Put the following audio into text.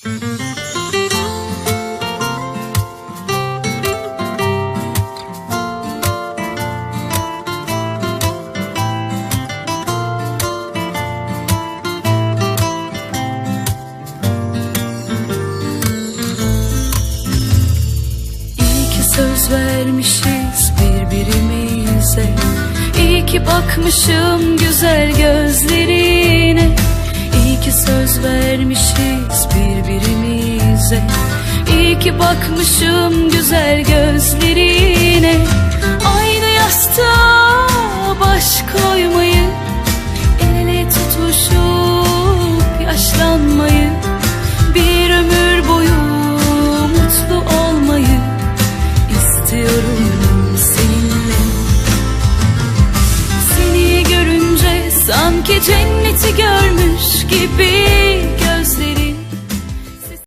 Söz vermişiz birbirimize. İyi ki bakmışım güzel gözlerine İyi ki bakmışım güzel gözlerine. Aynı yastığa baş koymayı El ele tutuşup yaşlanmayı. Bir ömür boyu mutlu olmayı istiyorum seninle. Seni görünce sanki cenneti görmüş gibi